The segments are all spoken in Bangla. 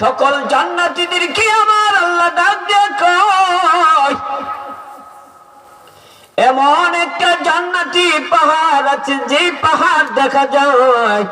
সকল জান্নাতীদেরকে আমার আল্লাহ ডাক দিয়ে এমন একটা জান্নাতি পাহাড় আছে যে পাহাড় দেখা যায়।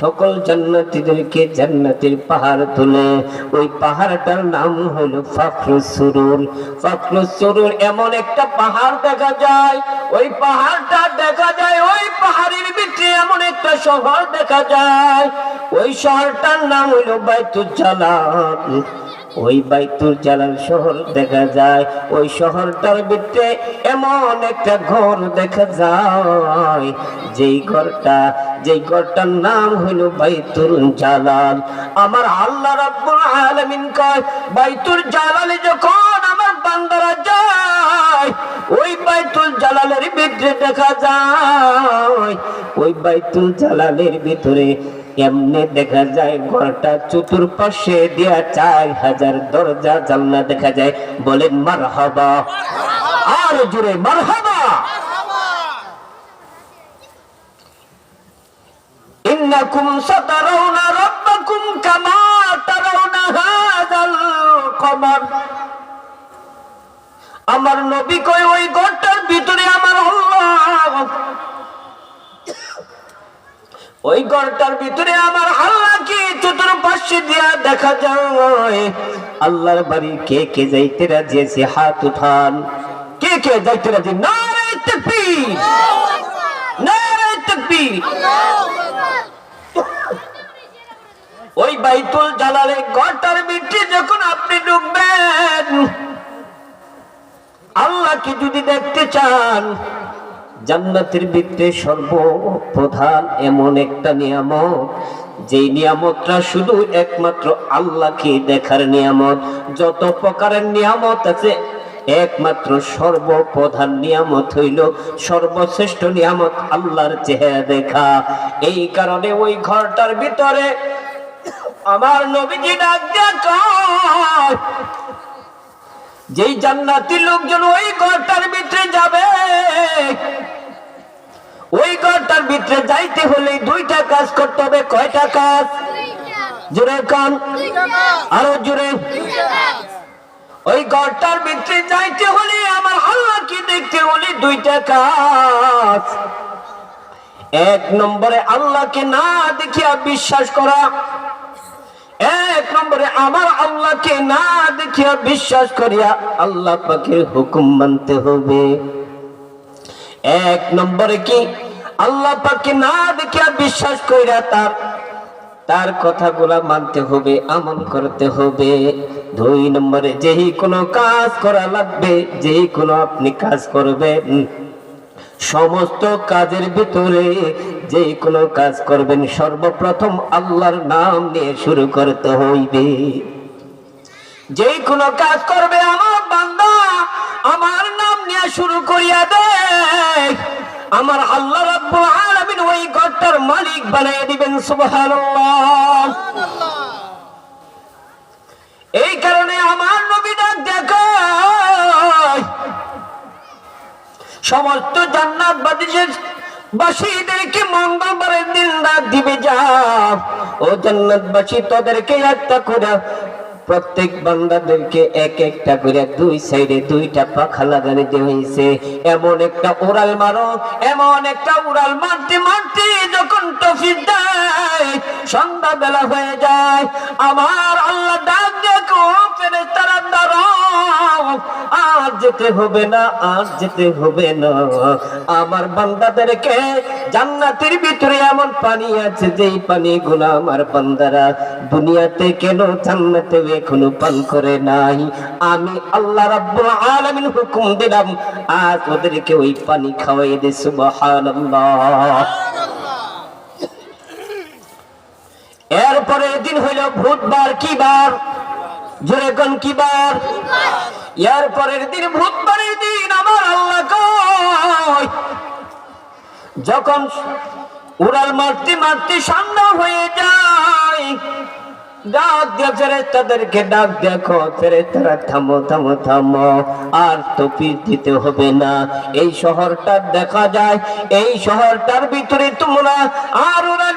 সকল জান্নাতীদেরকে জান্নাতের পাহাড় তুলে। ওই পাহাড়টার নাম হলো ফাখরুস সুরুর। ফাখরুস সুরুর এমন একটা পাহাড় দেখা যায়। ওই পাহাড়টা দেখা যায়, ওই পাহাড়ের ভিতরে এমন একটা শহর দেখা যায়। ওই শহরটার নাম হলো বাইতুল জালাল ওই বাইতুর জালাল শহর দেখা যায়, ওই শহরটার ভিতরে এমন একটা ঘর দেখা যায়। যেই ঘরটা, যেই ঘরটার নাম হইল বাইতুল জালাল। আমার আল্লাহ রাব্বুল আলামিন কয় বাইতুর জালালে যখন বান্দারা যায়, ওই বাইতুল জালালের ভিতরে দেখা যায়, ওই বাইতুল জালালের ভিতরে এমনি দেখা যায়, ঘরটা চতুর্পাশে দিয়া চার হাজার দরজা জানলা দেখা যায় বলেন মার হবা আর জুড়ে মার হবা ইন্নাকুম সাতারাউনা রাব্বাকুম কামা তারাউনা হাযাল কমর। আমার নবী কয় ওই ঘরটার ভিতরে আমার ওই ঘরটার ভিতরে আমার আল্লাহকে চতুর্পাশে দিয়া দেখা যায়। আল্লাহর বাড়ি কে কে যাইতে রাজি আছে? হাত উঠান। কে কে যাইতে রাজি? নারে ওই বাইতুল জালালে ঘরটার ভিতরে যখন আপনি ঢুকবেন আল্লাহকে যদি দেখতে চান জান্নাতের ভিতরে সর্বপ্রধান এমন একটা নিয়ামত যেই নিয়ামতটা শুধু একমাত্র আল্লাহকে দেখার নিয়ামত যত প্রকারের নিয়ামত আছে একমাত্র সর্বপ্রধান নিয়ামত হইল সর্বশ্রেষ্ঠ নিয়ামত আল্লাহর চেহারা দেখা। এই কারণে ওই ঘরটার ভিতরে আমার নবীজি ডাক কয়, যেই জান্নাতি লোকজন ওই ঘরটার ভিতরে যাবে। ওই ঘরটার ভিতরে যাইতে হলে দুইটা কাজ করতে হবে। কয়টা কাজ? জোরে কান। আরও জোরে। ওই ঘরটার ভিতরে যাইতে হলে আমার আল্লাহকে দেখতে হলে দুইটা কাজ। এক নম্বরে আল্লাহকে না দেখিয়া বিশ্বাস করা। এক নম্বরে, আমার আল্লাহকে না দেখিয়া বিশ্বাস করিয়া আল্লাহ পাকের হুকুম মানতে হবে। এক নম্বরে কি? আল্লাহ পাককে না দেখিয়া বিশ্বাস করিয়া তার তার কথাগুলা মানতে হবে, আমল করতে হবে। দুই নম্বরে, যেই কোনো কাজ করা লাগবে, যেই কোনো আপনি কাজ করবেন, সমস্ত কাজের ভিতরে যে কোনো কাজ করবেন, সর্বপ্রথম আল্লাহর নাম নিয়ে শুরু করতে হইবে। যে কোনো কাজ করবে আমার বান্দা, আমার নাম নিয়ে শুরু করিয়া দে আমার আল্লাহ রাব্বুল ওই ঘরটার মালিক বানিয়ে দিবেন, সুবহানাল্লাহ। এই কারণে আমার নবী ডাক দেখায় সমস্ত জান্নাত বাদিসের বাসীদেরকে মঙ্গলবারের দিন রাত দিবে যা ও জান্নাতবাসী, তোদেরকে একটা করে, প্রত্যেক বান্দাদেরকে এক একটা করে দুই সাইডে দুইটা পাখা লাগানো দেওয়া হয়েছে। এমন একটা উড়াল মারো, এমন একটা উড়াল মারতে মারতে যখন টফিক দেয় সন্ধ্যা বেলা হয়ে যায়, আমার আল্লাহ ডাক দেখো আর যেতে হবে না, আর যেতে হবে না। আমার বান্দাদেরকে জান্নাতের ভিতরে এমন পানি আছে, যেই পানি গুলো আমার বান্দারা দুনিয়াতে কেন জান্নাতে এখনও পান করে নাই? আমি আল্লাহ রাব্বুল আলামিন হুকুম দিলাম, আজ ওদেরকে ওই পানি খাওয়াই দে, সুবহানাল্লাহ। এরপরে দিন হইল ভূতবার কি বার? জোরে কোন কি বার? এর পরের দিন ভূতবারের দিন আমার আল্লাহ কয়, যখন উড়াল মারতে মারতে সন্ধ্যা হয়ে যায়, ডাক দিয়ে ফেরেস্তাদেরকে ডাক দেখো ফেরেস্তারা থামো থামো থামো, আর তপি দিতে হবে না। এই শহরটা দেখা যায়, এই শহরটার ভিতরে তোমরা আর উড়াল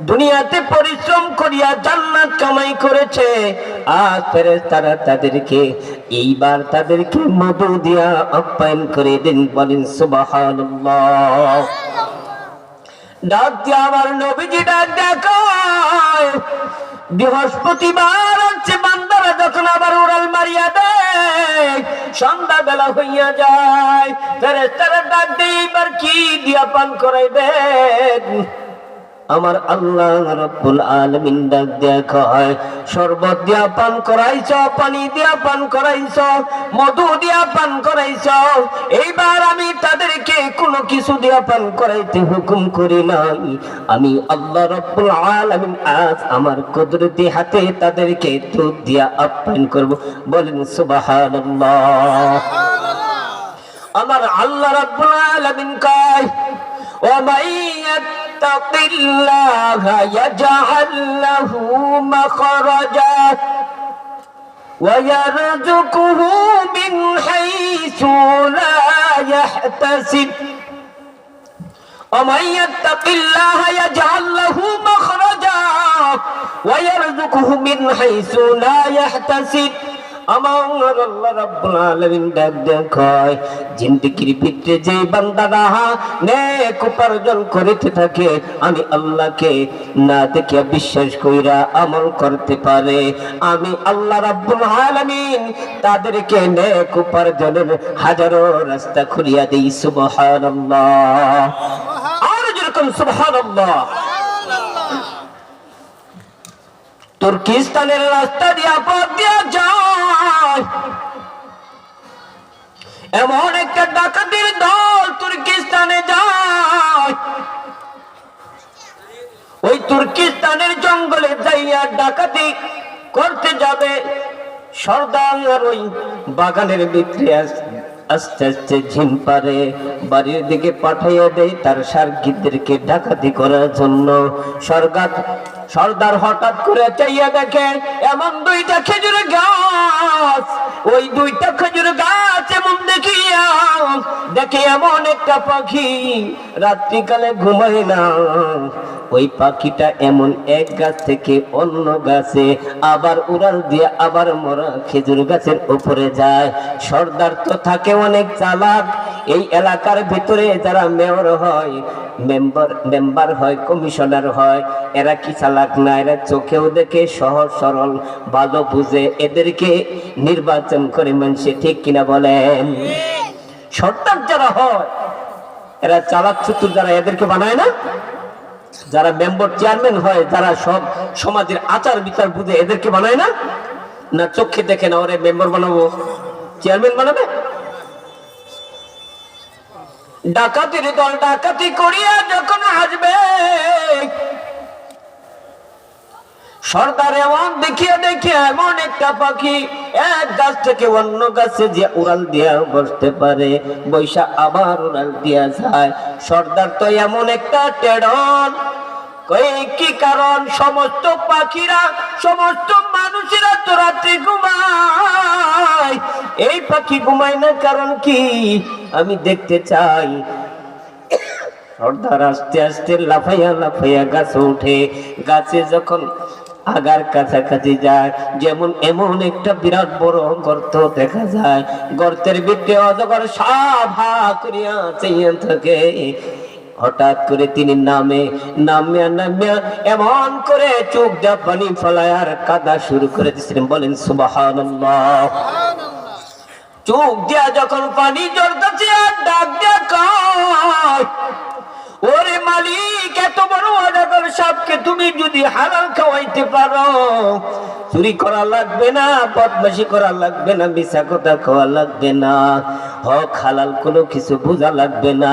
দুনিয়াতে পরিশ্রম করিয়া জান্নাত কামাই করেছে আজ ফেরে তারা তাদেরকে, এইবার তাদেরকে মধু দিয়া আপ্যায়ন করে দিন, বলেন সুবহানাল্লাহ। ডাক দিয়ে আমার নবীজি ডাক দেখায় বৃহস্পতিবার হচ্ছে বান্দারা যখন আবার উড়াল মারিয়া দেয় সন্ধ্যা বেলা হইয়া যায় ফেরেস্তারা ডাক দিয়ে এবার কি দিয়া পান করাইবেন? আমার আল্লাহ রব্বুল আলমিন ডাক দেখা হয় শরবত দিয়া পান করাইছ পানি দিয়া পান করাইছ মধু দিয়া পান করাইছ এইবার আমি তাদেরকে কোনো কিছু দিয়া পান করাইতে হুকুম করি নাই। আমি আল্লাহ রব্বুল আলমিন আজ আমার কুদরতি হাতে তাদেরকে দুধ দিয়া আপ্যায়ন করব। বলেন সুবাহান আমার আল্লাহ রব্বুল আলমিন কয় ও মাইয়াত يتق الله يجعل له مخرجا ويرزقه من حيث لا يحتسب. ومن يتق الله يجعل له مخرجا ويرزقه من حيث لا يحتسب. আমার আল্লাহ রাব্বুল আলামিন ডাক জিন্দেগির ভিতরে যে বান্দারা নেক উপার্জন থাকে, আমি আল্লাহকে না দেখে বিশ্বাস কইরা আমল করতে পারে। আমি আল্লাহ রাব্বুল আলামিন তাদেরকে নেক উপার্জনের হাজারো রাস্তা খুলিয়া দেই, সুবহানাল্লাহ। আর যেরকম সুবহানাল্লাহ। তুর্কিস্তানের রাস্তা দিয়া পথ দিয়া যায়। এমন একটা ডাকাতির দল তুর্কিস্তানে যায়। ওই তুর্কিস্তানের জঙ্গলে যাইয়া ডাকাতি করতে যাবে। সর্দার ওই বাগানের ভিতরে আস- আস্তে আস্তে ঝিম পারে। বাড়ির দিকে পাঠাইয়া দেয় তার সার্গিদেরকে ডাকাতি করার জন্য। সরকার সর্দার হঠাৎ করে চাইয়া দেখে এমন দুইটা খেজুর গাছ, ওই দুইটা খেজুর গাছ এমন দেখিয়া, দেখে এমন একটা পাখি রাত্রিকালে ঘুমায় না। ওই পাখিটা এমন এক গাছ থেকে অন্য গাছে আবার উড়াল দিয়ে আবার মরা খেজুর গাছের উপরে যায়। সর্দার তো থাকে অনেক চালাক। এই এলাকার ভিতরে যারা মেয়র হয় মেম্বার মেম্বার হয়, কমিশনার হয়, এরা কি চালাক না, এরা চোখেও দেখে, সহজ, সরল, ভালো বুঝে, এদেরকে নির্বাচন করে মানুষে ঠিক কিনা বলেন? সর্দার যারা হয়, এরা চালাক চতুর যারা, এদেরকে বানায় না? যারা মেম্বার চেয়ারম্যান হয়, যারা সব সমাজের আচার বিচার বুঝে, এদেরকে বানায় না? না, চোখে দেখে না, ওরে মেম্বার বানাবো। চেয়ারম্যান বানাবে? ডাকাতির দল ডাকাতি করিয়া যখন আসবে সর্দার এমন এমন একটা পাখি, এক গাছ থেকে অন্য গাছে যে উড়াল দিয়া বসতে পারে, বৈশা আবার উড়াল দিয়া যায়। সর্দার তো এমন একটা টেডন কি কারণ? সমস্ত পাখিরা, সমস্ত মানুষেরা তো রাত্রি ঘুমায়। এই পাখি ঘুমায় না কারণ কি? আমি দেখতে চাই। সর্দার আস্তে আস্তে লাফাইয়া লাফাইয়া গাছে উঠে। গাছে যখন আগার কাছাকাছি যায়, যেমন এমন একটা বিরাট বড় গর্ত দেখা যায়। গর্তের ভিতরে অজগর হা করিয়া চাইয়া থাকে। হঠাৎ করে তিনি নামে নামিয়া নামিয়া এমন করে চোখ যা পানি ফলায় আর কাদা শুরু করে দিচ্ছিলেন বলেন সুবাহ চোখ দিয়া যখন পানি জড়তাছে আর ডাক দিয়া কয়, ওরে মালিক, এত বড় অজাগর সাপকে তুমি যদি হালাল খাওয়াইতে পারো, চুরি করা লাগবে না, বদমাশি করা লাগবে না মিশা কথা খাওয়া লাগবে না, হক হালাল কোনো কিছু বোঝা লাগবে না।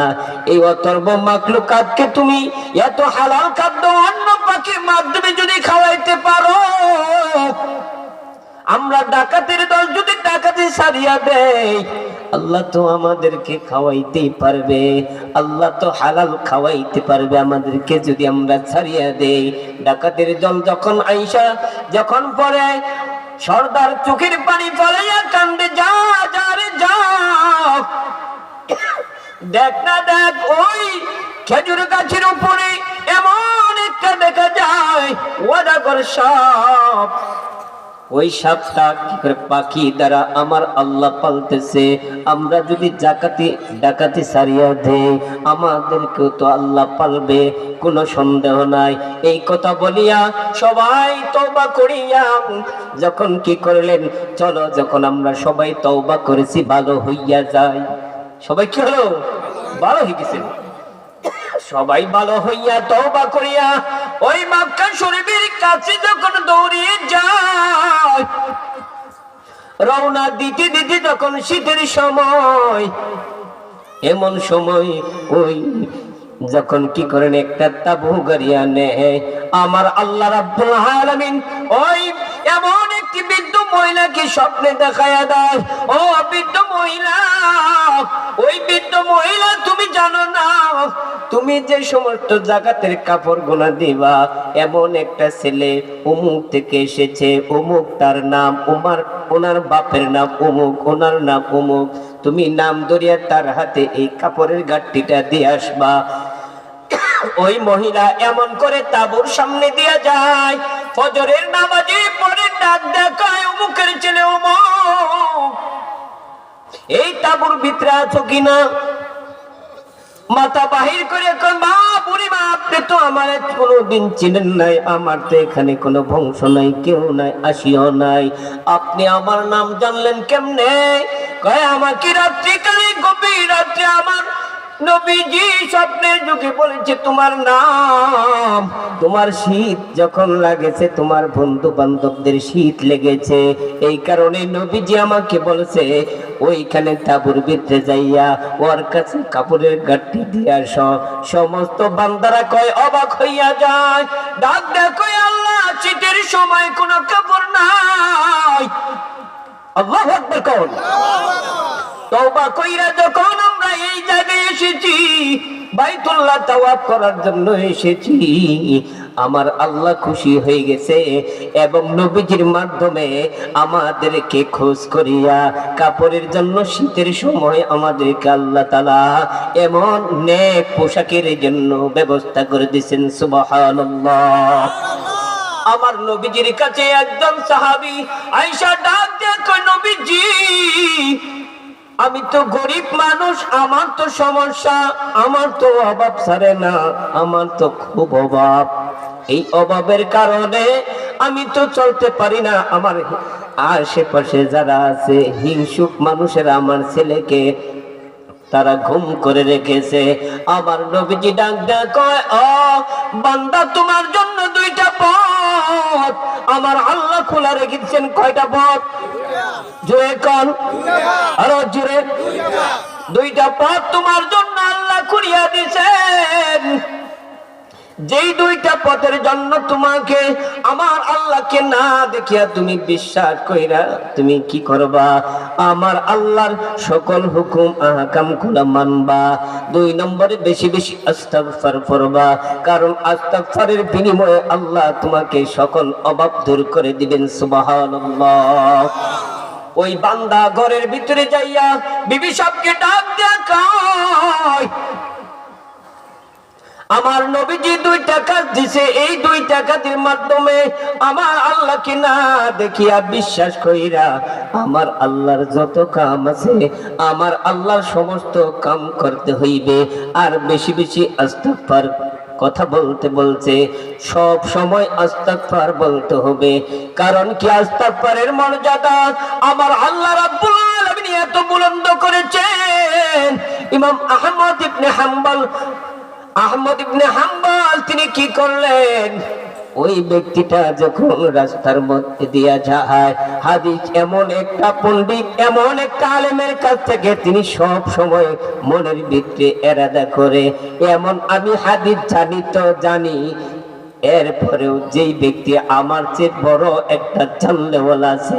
এই অতর্ব মাকলুকাতকে তুমি এত হালাল খাদ্য অন্য পাখি আমাকে মাধ্যমে যদি খাওয়াইতে পারো আমরা ডাকাতের দল যদি ডাকাতি সারিয়া দেয় আল্লাহ তো আমাদেরকে খাওয়াইতেই পারবে, আল্লাহ তো হালাল খাওয়াইতে পারবে আমাদেরকে যদি আমরা ছাড়িয়া দেই। ডাকাতের দল যখন আইসা, যখন পরে সর্দার চোখের পানি ফলাইয়া কান্দে, যা যা রে, যা। দেখ না, দেখ, ওই খেজুর গাছের উপরে এমন একটা দেখা যায়, ওয়াদা কর সাপ ওই সাপটা পাখি দ্বারা আমার আল্লাহ পালতেছে। আমরা যদি জাকাতি, ডাকাতি সারিয়া দেই, আমাদেরকেও তো আল্লাহ পালবে, কোনো সন্দেহ নাই। এই কথা বলিয়া সবাই তওবা করিয়া যখন কি করলেন, চলো যখন আমরা সবাই তৌবা করেছি, ভালো হইয়া যায় সবাই কি হলো? ভালো হয়ে গেছে। সবাই ভালো হইয়া তওবা করিয়া ওই মক্কা শরীফের কাছে যখন রওনা দিতে দিতে যখন শীতের সময়, এমন সময় ওই যখন কি করেন, একটা তাবু গাড়িয়া নেয় আমার আল্লাহ রাব্বুল আলামিন ওই এমন একটি বৃদ্ধ মহিলাকে স্বপ্নে দেখায়া দেয়? ও বৃদ্ধ মহিলা, ওই বৃদ্ধ মহিলা তুমি জানো না, তুমি যে সমস্ত জাগাতের কাপড় গোনা দিবা, এমন একটা ছেলে অমুক থেকে এসেছে, অমুক তার নাম উমার, ওনার বাপের নাম অমুক ওনার নাম অমুক তুমি নাম ধরিয়া তার হাতে এই কাপড়ের গাঠটিটা দিয়ে আসবা। ওই মহিলা এমন করে তাবুর সামনে দিয়া যায় ফজরের নামাজে পরে ডাক দেখায় অমুকের ছেলে অমুক এই তাবুর ভিতরে আছো কিনা? মাথা বাহির করে মা, বুড়ি মা, আপনি তো আমার কোনোদিন চিনেন নাই, আমার তো এখানে কোনো বংশ নাই, কেউ নাই, আসিও নাই। আপনি আমার নাম জানলেন কেমনে? কয়, আমাকে রাত্রিকালে, গভীর রাত্রে আমার নবীজি স্বপ্নের যুগে বলেছে, তোমার নাম, তোমার শীত যখন লাগেছে, তোমার বন্ধু বান্ধবদের শীত লেগেছে। এই কারণে নবীজি আমাকে বলেছে, ওইখানে তাবুর ভিতরে যাইয়া ওর কাছে কাপড়ের গাঠটি দিয়ে আস। সমস্ত বান্দারা কয়, অবাক হইয়া যায়। ডাক দেখো আল্লাহ, শীতের সময় কোনো কাপড় নাই। আল্লাহ আকবার কোন। তওবা কইরা যখন আমরা এই জায়গায় এসেছি, বাইতুল্লাহ তাওয়াফ করার জন্য এসেছি, আমার আল্লাহ খুশি হয়ে গেছে এবং নবীজির মাধ্যমে আমাদেরকে খোঁজ করিয়া কাপড়ের জন্য শীতের সময় আমাদেরকে আল্লাহ তালা এমন নেক পোশাকের জন্য ব্যবস্থা করে দিয়েছেন, সুবহানাল্লাহ। আমার নবীজির কাছে একজন সাহাবি আইসা ডাক দিয়ে নবীজি আমি তো গরিব মানুষ, আমার তো সমস্যা, আমার তো অভাব সারে না, আমার তো খুব অভাব। এই অভাবের কারণে আমি তো চলতে পারি না, আমার আশেপাশে যারা আছে, হিংসুক মানুষেরা আমার ছেলেকে তারা ঘুম করে রেখেছে। আমার নবীজি ডাক ডাক ও বান্দা, তোমার জন্য দুইটা পথ আমার আল্লাহ খোলা রেখেছেন কয়টা পথ জোরে কন। আরও জোরে। দুইটা পথ তোমার জন্য আল্লাহ খুলিয়া দিছেন যেই দুইটা পথের জন্য তোমাকে আমার আল্লাহকে না দেখিয়া তুমি বিশ্বাস কইরা তুমি কি করবা? আমার আল্লাহর সকল হুকুম আহকামগুলা মানবা। দুই নম্বরে বেশি বেশি আস্তাগফার করবা কারণ আস্তাগফারের বিনিময়ে আল্লাহ তোমাকে সকল অভাব দূর করে দিবেন, সুবহানাল্লাহ। ওই বান্দা ঘরের ভিতরে যাইয়া বিবি সবকে ডাক দেখায় আমার নবীজি দুই টাকা দিছে, এই দুই টাকাটির মাধ্যমে আমার আল্লাহকে না দেখিয়া বিশ্বাস কইরা আমার আল্লাহর যত কাম আছে, আমার আল্লাহর সমস্ত কাম করতে হইবে। আর বেশি বেশি আস্তাগফার কথা বলতে বলছে, সব সময় আস্তাগফার বলতে হবে। কারণ কি আস্তাগফারের মর্যাদা আমার আল্লাহ রাব্বুল আলামিন এত বুলন্দ করেছেন। ইমাম আহমদ ইবনে হাম্বল আহমদ ইবনে হাম্বল, তিনি কি করলেন? ওই ব্যক্তিটা যখন রাস্তার মধ্যে দিয়া যায়, হাদিস এমন একটা পণ্ডিত, এমন একটা আলেমের কাছ থেকে তিনি সব সময় মনের ভিতরে এরাদা করে। এমন আমি হাদিস জানি তো জানি, এরপরেও যেই ব্যক্তি আমার চেয়ে বড় একটা জানলেওয়ালা আছে,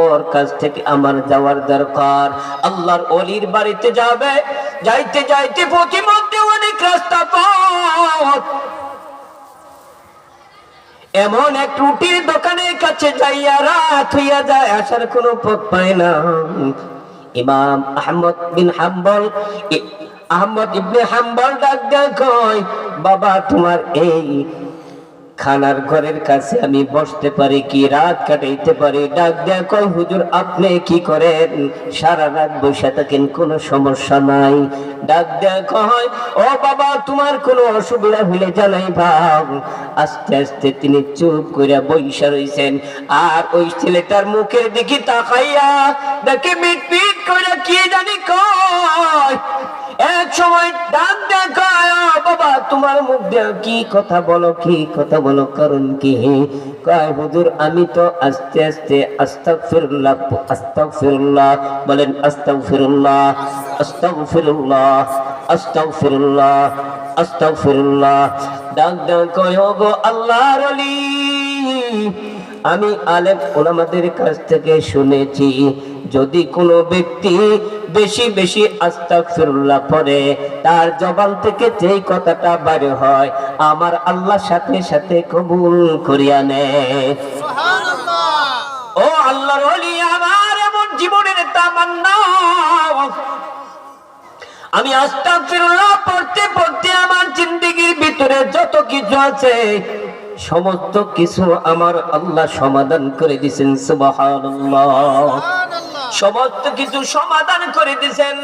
ওর কাছ থেকে আমার যাওয়ার দরকার। আল্লাহর অলির বাড়িতে যাবে, যাইতে যাইতে পথ এমন এক রুটির দোকানের কাছে যাইয়া রাত হইয়া যায়, আসার কোনো পথ পায় না। ইমাম আহমদ বিন হাম্বল আহমদ ইবনে হাম্বল ডাক দেয় বাবা, তোমার এই খানার ঘরের কাছে আমি বসতে পারি, কি রাত কাটাইতে পারি? ডাক দেয়া কয়, হুজুর, আপনি কি করেন? সারা রাত বসে থাকেন, কোনো সমস্যা নাই। ডাক দেয়া কয়, ও বাবা, তোমার কোনো অসুবিধা হইলে জানাই ভাব। আস্তে আস্তে তিনি চুপ কইরা বইসা রইছেন। আর ওই ছেলেটার মুখের দিকে তাকাইয়া দেখে মিট মিট কইরা কি জানি কয় এক সময় ডাক দেখায় বাবা, তোমার মুখ দিয়ে কি কথা বলো, কি কথা বলো, কারণ কি? কয়, হুজুর, আমি তো আস্তে আস্তে আস্তাগফিরুল্লাহ আস্তাগফিরুল্লাহ, বলেন আস্তাগফিরুল্লাহ আস্তাগফিরুল্লাহ আস্তাগফিরুল্লাহ আস্তাগফিরুল্লাহ। ডাক ডাক কয় গো আল্লাহর ওলি আমি আলেম ওলামাদের কাছ থেকে শুনেছি যদি কোনো ব্যক্তি বেশি বেশি আস্তাগফিরুল্লাহ পড়ে তার জবান থেকে যেই কথাটা বাইরে হয় আমার আল্লাহ সাথে সাথে কবুল করিয়া নেয়। ও আল্লাহর ওলি আমার এমন জীবনের তামান্না। আমি আস্তাগফিরুল্লাহ পড়তে পড়তে আমার জিন্দেগির ভিতরে যত কিছু আছে সমস্ত কিছু আমার আল্লাহ সমাধান করে দিছেন সমস্ত কিছু সমাধান করে দিছেন।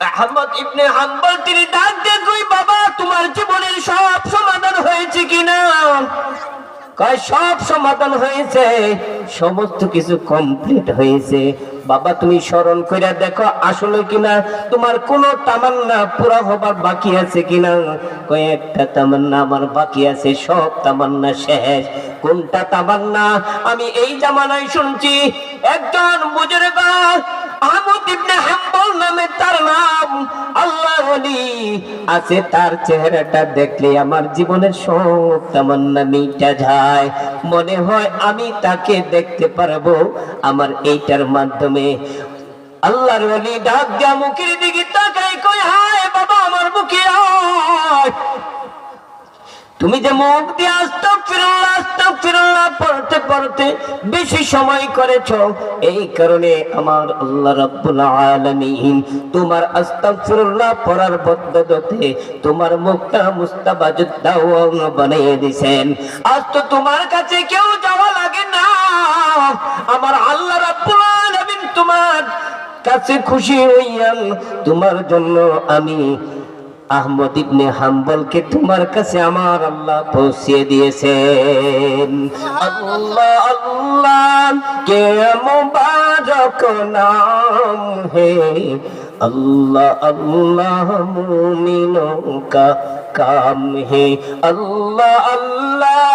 আহমদ ইবনে হাম্বল তিনি ডাক দিয়ে কই বাবা তোমার জীবনের সব সমাধান হয়েছে কিনা? কয় সব সমাধান হয়েছে। সমস্ত কিছু কমপ্লিট হয়েছে। বাবা, তুমি স্মরণ কইরা দেখো, আসলে কিনা তোমার কোন তামান্না পুরা হবার বাকি আছে কিনা? কয়েকটা তামান্না আমার বাকি আছে, সব তামান্না শেষ। কোনটা তামান্না? আমি এই জামানায় শুনছি, একজন বুজুর্গ আছে, তার চেহারাটা দেখলে আমার জীবনের সব তামান্না মিটা যায়। মনে হয় আমি তাকে দেখতে পারব আমার এইটার মাধ্যমে। আল্লাহর ওলি ডাক দিয়া মুখের দিকে তাকাই কই হায় বাবা, আমার মুখে তুমি যে মুখ দিয়ে আস্তাগফিরুল্লাহ আস্তাগফিরুল্লাহ পড়তে পড়তে বেশি সময় করেছ। এই কারণে আমার আল্লাহ তোমার পড়ার তোমার বানিয়ে আজ তো তোমার কাছে কেউ যাওয়া লাগে না। আমার আল্লাহ তোমার কাছে খুশি হইয়ান। তোমার জন্য আমি আহমদ ইবনে হাম্বলকে তোমার কাছে আমার আল্লাহ পৌঁছিয়ে দিয়েছেন আল্লাহ আল্লাহ কে মুবারক নাম হে अल्लाह अल्लाह मुमिनों का काम है अल्लाह अल्लाह